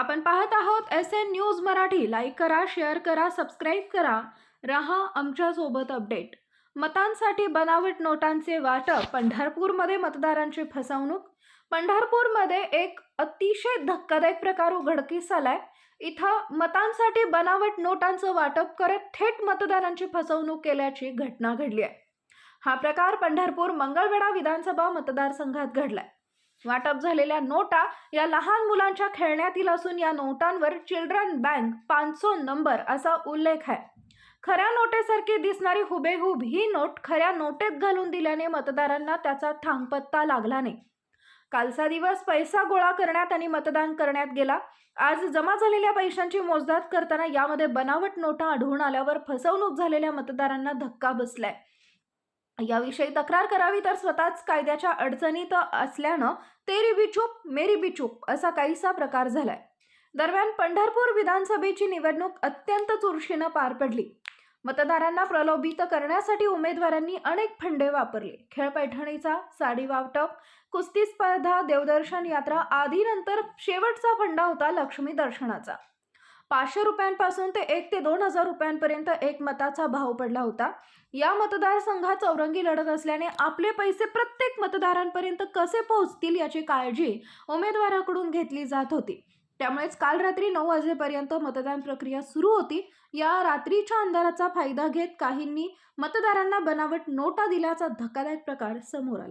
आपण पाहत आहोत S N news Marathi. Like करा शेअर करा सबस्क्राईब करा. रहा आमच्यासोबत अपडेट मतांसाठी बनावट नोटांचे वाटप. पंढरपूरमध्ये मतदारांची फसवणूक. पंढरपूरमध्ये एक अतिशय धक्कादायक प्रकार उघडकीस आलाय. इथं मतांसाठी बनावट नोटांचं वाटप करत थेट मतदारांची फसवणूक केल्याची घटना घडली आहे. हा प्रकार पंढरपूर मंगळवेढा विधानसभा मतदारसंघात घडलाय. वाटप झालेल्या नोटा या लहान मुलांच्या खेळण्यातील असून या नोटांवर चिल्ड्रन बँक पाचशो नंबर असा उल्लेख आहे. खऱ्या नोटेसारखी दिसणारी हुबेहूब ही नोट खऱ्या नोटेत घालून दिल्याने मतदारांना त्याचा थांगपत्ता लागला नाही. कालचा दिवस पैसा गोळा करण्यात आणि मतदान करण्यात गेला. आज जमा झालेल्या पैशांची मोजदाद करताना यामध्ये बनावट नोटा आढळून आल्यावर फसवणूक झालेल्या मतदारांना धक्का बसलाय. याविषयी तक्रार करावी तर स्वतःच कायद्याच्या अडचणीत असल्यानं तेरी बिचूप मेरी बिचूप असा काहीसा प्रकार झालाय. दरम्यान पंढरपूर विधानसभेची निवडणूक अत्यंत चुरशीनं पार पडली. मतदारांना प्रलोभित करण्यासाठी उमेदवारांनी अनेक फंडे वापरले. खेळ पैठणीचा साडी वाटप कुस्ती स्पर्धा देवदर्शन यात्रा आदी नंतर शेवटचा फंडा होता लक्ष्मी दर्शनाचा. पाचशे रुपयांपासून ते एक ते दोन हजार रुपयांपर्यंत एक मताचा भाव पडला होता. या मतदारसंघात चौरंगी लढत असल्याने आपले पैसे प्रत्येक मतदारांपर्यंत कसे पोहोचतील याची काळजी उमेदवाराकडून घेतली जात होती. त्यामुळेच काल रात्री नऊ वाजेपर्यंत मतदान प्रक्रिया सुरू होती. या रात्रीच्या अंधाराचा फायदा घेत काहींनी मतदारांना बनावट नोटा दिल्याचा धक्कादायक प्रकार समोर आला.